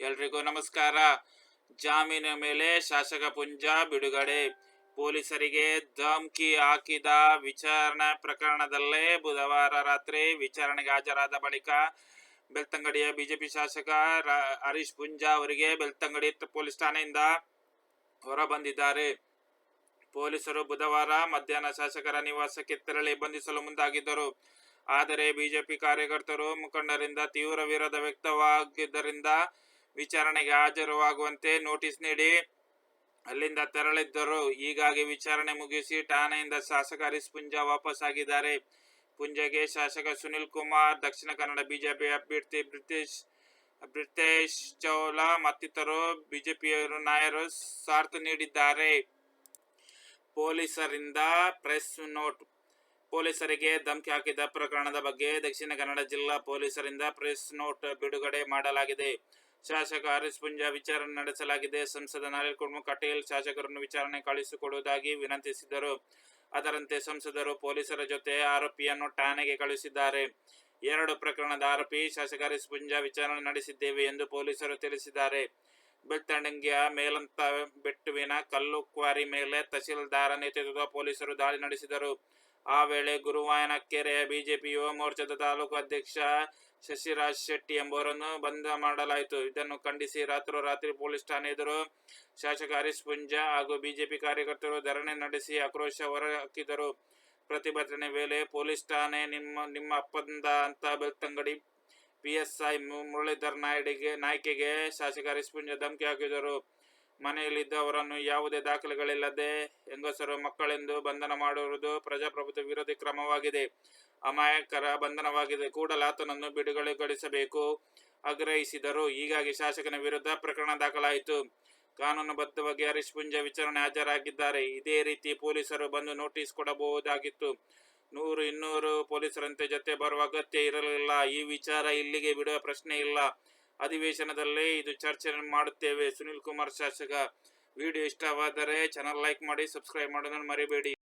ಎಲ್ರಿಗೂ ನಮಸ್ಕಾರ. ಜಾಮೀನು ಮೇಲೆ ಶಾಸಕ ಪುಂಜ ಬಿಡುಗಡೆ. ಪೊಲೀಸರಿಗೆ ಧಮ್ಕಿ ಹಾಕಿದ ವಿಚಾರಣೆ ಪ್ರಕರಣದಲ್ಲೇ ಬುಧವಾರ ರಾತ್ರಿ ವಿಚಾರಣೆಗೆ ಹಾಜರಾದ ಬಳಿಕ ಬೆಳ್ತಂಗಡಿಯ ಬಿಜೆಪಿ ಶಾಸಕ ಹರೀಶ್ ಪುಂಜಾ ಅವರಿಗೆ ಬೆಳ್ತಂಗಡಿ ಪೊಲೀಸ್ ಠಾಣೆಯಿಂದ ಹೊರ ಬಂದಿದ್ದಾರೆ ಪೊಲೀಸರು ಬುಧವಾರ ಮಧ್ಯಾಹ್ನ ಶಾಸಕರ ನಿವಾಸಕ್ಕೆ ತೆರಳಿ ಬಂಧಿಸಲು ಮುಂದಾಗಿದ್ದರು. ಆದರೆ ಬಿಜೆಪಿ ಕಾರ್ಯಕರ್ತರು ಮುಖಂಡರಿಂದ ತೀವ್ರ ವಿರೋಧ ವ್ಯಕ್ತವಾಗಿದ್ದರಿಂದ ವಿಚಾರಣೆಗೆ ಹಾಜರುವಾಗುವಂತೆ ನೋಟಿಸ್ ನೀಡಿ ಅಲ್ಲಿಂದ ತೆರಳಿದ್ದರು. ಹೀಗಾಗಿ ವಿಚಾರಣೆ ಮುಗಿಸಿ ಠಾಣೆಯಿಂದ ಶಾಸಕ ಹರೀಶ್ ಪುಂಜಾ ವಾಪಸ್ ಆಗಿದ್ದಾರೆ ಪುಂಜಗೆ ಶಾಸಕ ಸುನಿಲ್ ಕುಮಾರ್, ದಕ್ಷಿಣ ಕನ್ನಡ ಬಿಜೆಪಿ ಅಭ್ಯರ್ಥಿ ಬ್ರಿಟಿಷ್ ಬ್ರಿತೇಶ್ ಚೌಲಾ ಮತ್ತಿತರರು ಬಿಜೆಪಿಯವರು ನಾಯರು ಸಾರ್ಥ ನೀಡಿದ್ದಾರೆ. ಪೊಲೀಸರಿಂದ ಪ್ರೆಸ್ ನೋಟ್, ಪೊಲೀಸರಿಗೆ ಧಮಕಿ ಹಾಕಿದ ಪ್ರಕರಣದ ಬಗ್ಗೆ ದಕ್ಷಿಣ ಕನ್ನಡ ಜಿಲ್ಲಾ ಪೊಲೀಸರಿಂದ ಪ್ರೆಸ್ ನೋಟ್ ಬಿಡುಗಡೆ ಮಾಡಲಾಗಿದೆ. ಶಾಸಕ ಹರೀಶ್ ಪುಂಜಾ ವಿಚಾರಣೆ ನಡೆಸಲಾಗಿದೆ. ಸಂಸದ ನಳಿನ್ ಕುರ್ಮು ಕಟೀಲ್ ಶಾಸಕರನ್ನು ವಿಚಾರಣೆ ಕಳುಹಿಸಿಕೊಡುವುದಾಗಿ ವಿನಂತಿಸಿದರು. ಅದರಂತೆ ಸಂಸದರು ಪೊಲೀಸರ ಜೊತೆ ಆರೋಪಿಯನ್ನು ಠಾಣೆಗೆ ಕಳುಹಿಸಿದ್ದಾರೆ. ಎರಡು ಪ್ರಕರಣದ ಆರೋಪಿ ಶಾಸಕ ಹರೀಶ್ ಪುಂಜಾ ವಿಚಾರಣೆ ನಡೆಸಿದ್ದೇವೆ ಎಂದು ಪೊಲೀಸರು ತಿಳಿಸಿದ್ದಾರೆ. ಬೆಳ್ತಂಡಂಗಿಯ ಮೇಲಂತ ಬೆಟ್ಟುವಿನ ಕಲ್ಲು ಕ್ವಾರಿ ಮೇಲೆ ತಹಸೀಲ್ದಾರ ನೇತೃತ್ವದ ಪೊಲೀಸರು ದಾಳಿ ನಡೆಸಿದರು. ಆ ವೇಳೆ ಗುರುವಾಯನಕೆರೆಯ ಬಿಜೆಪಿ ಯುವ ಮೋರ್ಚಾದ ತಾಲೂಕು ಅಧ್ಯಕ್ಷ ಶಶಿರಾಜ್ ಶೆಟ್ಟಿ ಎಂಬುವರನ್ನು ಬಂಧ ಮಾಡಲಾಯಿತು. ಇದನ್ನು ಖಂಡಿಸಿ ರಾತ್ರೋರಾತ್ರಿ ಪೊಲೀಸ್ ಠಾಣೆ ಎದುರು ಶಾಸಕ ಹರೀಶ್ ಪುಂಜಾ ಹಾಗೂ ಬಿಜೆಪಿ ಕಾರ್ಯಕರ್ತರು ಧರಣಿ ನಡೆಸಿ ಆಕ್ರೋಶ ಹೊರಹಾಕಿದರು. ಪ್ರತಿಭಟನೆ ವೇಳೆ ಪೊಲೀಸ್ ಠಾಣೆ ನಿಮ್ಮ ನಿಮ್ಮ ಅಪ್ಪಂದ ಅಂತ ಬೆಳ್ತಂಗಡಿ ಪಿಎಸ್ಐ ಮುರಳೀಧರ್ ನಾಯ್ಡಿಗೆ, ನಾಯ್ಕೆಗೆ ಶಾಸಕ ಹರೀಶ್ ಪುಂಜಾ ಧಮಕಿ ಹಾಕಿದರು. ಮನೆಯಲ್ಲಿದ್ದವರನ್ನು ಯಾವುದೇ ದಾಖಲೆಗಳಿಲ್ಲದೆ ಹೆಂಗಸರು ಮಕ್ಕಳೆಂದು ಬಂಧನ ಮಾಡುವುದು ಪ್ರಜಾಪ್ರಭುತ್ವ ವಿರೋಧಿ ಕ್ರಮವಾಗಿದೆ. ಅಮಾಯಕರ ಬಂಧನವಾಗಿದೆ. ಕೂಡಲೇ ಆತನನ್ನು ಬಿಡುಗಡೆಗೊಳಿಸಬೇಕು ಆಗ್ರಹಿಸಿದರು. ಹೀಗಾಗಿ ಶಾಸಕನ ವಿರುದ್ಧ ಪ್ರಕರಣ ದಾಖಲಾಯಿತು. ಕಾನೂನುಬದ್ಧವಾಗಿ ಹರೀಶ್ ಪುಂಜ ವಿಚಾರಣೆ ಹಾಜರಾಗಿದ್ದಾರೆ. ಇದೇ ರೀತಿ ಪೊಲೀಸರು ಬಂದು ನೋಟಿಸ್ ಕೊಡಬಹುದಾಗಿತ್ತು. ನೂರು ಇನ್ನೂರು ಪೊಲೀಸರಂತೆ ಜೊತೆ ಬರುವ ಅಗತ್ಯ ಇರಲಿಲ್ಲ. ಈ ವಿಚಾರ ಇಲ್ಲಿಗೆ ಬಿಡುವ ಪ್ರಶ್ನೆ ಇಲ್ಲ. ಅಧಿವೇಶನದಲ್ಲೇ ಇದು ಚರ್ಚೆ ಮಾಡುತ್ತೇವೆ. ಸುನಿಲ್ ಕುಮಾರ್ ಶಾಸಕ, ವಿಡಿಯೋ ಇಷ್ಟವಾದರೆ ಚಾನಲ್ ಲೈಕ್ ಮಾಡಿ ಸಬ್ಸ್ಕ್ರೈಬ್ ಮಾಡೋದನ್ನು ಮರಿಬೇಡಿ.